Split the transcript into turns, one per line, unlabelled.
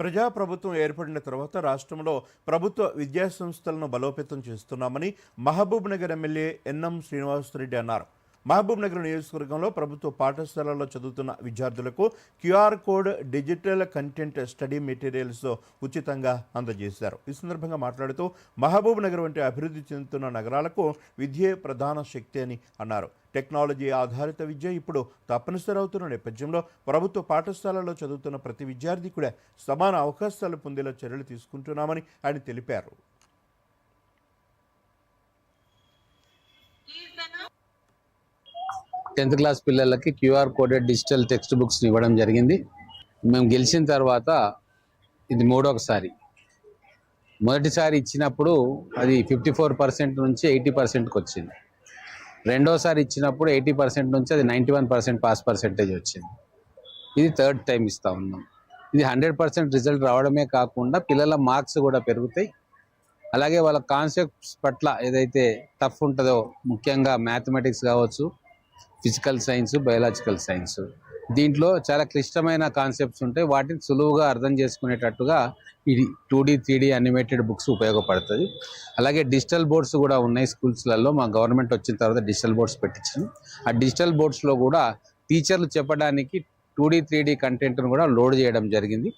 ప్రజాప్రభుత్వం ఏర్పడిన తర్వాత రాష్ట్రంలో ప్రభుత్వ విద్యాసంస్థలను బలోపేతం చేస్తున్నామని మహబూబ్ నగర్ ఎమ్మెల్యే ఎన్ఎం శ్రీనివాసరెడ్డి అన్నారు. మహబూబ్ నగర్ నియోజకవర్గంలో ప్రభుత్వ పాఠశాలల్లో చదువుతున్న విద్యార్థులకు QR code digital content study materials ఉచితంగా అందజేశారు. ఈ సందర్భంగా మాట్లాడుతూ మహబూబ్ నగర్ వంటి అభివృద్ధి చెందుతున్న నగరాలకు విద్యే ప్రధాన శక్తి అని అన్నారు. టెక్నాలజీ ఆధారిత విద్య ఇప్పుడు తప్పనిసరి అవుతున్న నేపథ్యంలో ప్రభుత్వ పాఠశాలలో చదువుతున్న ప్రతి విద్యార్థి కూడా సమాన అవకాశాలు పొందేలా చర్యలు తీసుకుంటున్నామని ఆయన తెలిపారు.
టెన్త్ క్లాస్ పిల్లలకి QR coded digital text books ఇవ్వడం జరిగింది. మేము గెలిచిన తర్వాత ఇది మూడోసారి. మొదటిసారి ఇచ్చినప్పుడు అది ఫిఫ్టీ ఫోర్ పర్సెంట్ నుంచి ఎయిటీ పర్సెంట్కి వచ్చింది. రెండోసారి ఇచ్చినప్పుడు ఎయిటీ పర్సెంట్ నుంచి అది ninety one percent pass percentage వచ్చింది. ఇది థర్డ్ టైం ఇస్తా ఉన్నాం. ఇది హండ్రెడ్ పర్సెంట్ రిజల్ట్ రావడమే కాకుండా పిల్లల మార్క్స్ కూడా పెరుగుతాయి. అలాగే వాళ్ళ కాన్సెప్ట్స్ పట్ల ఏదైతే టఫ్ ఉంటుందో ముఖ్యంగా మ్యాథమెటిక్స్ కావచ్చు ఫిజికల్ సైన్స్ బయలాజికల్ సైన్స్. దీంట్లో చాలా క్లిష్టమైన కాన్సెప్ట్స్ ఉంటాయి వాటిని సులువుగా అర్థం చేసుకునేటట్టుగా ఇది two D three D animated books ఉపయోగపడుతుంది. అలాగే డిజిటల్ బోర్డ్స్ కూడా ఉన్నాయి స్కూల్స్లలో. మా గవర్నమెంట్ వచ్చిన తర్వాత డిజిటల్ బోర్డ్స్ పెట్టించాం ఆ డిజిటల్ బోర్డ్స్లో కూడా టీచర్లు చెప్పడానికి టూ డీ త్రీ డి కంటెంట్ను కూడా లోడ్ చేయడం జరిగింది.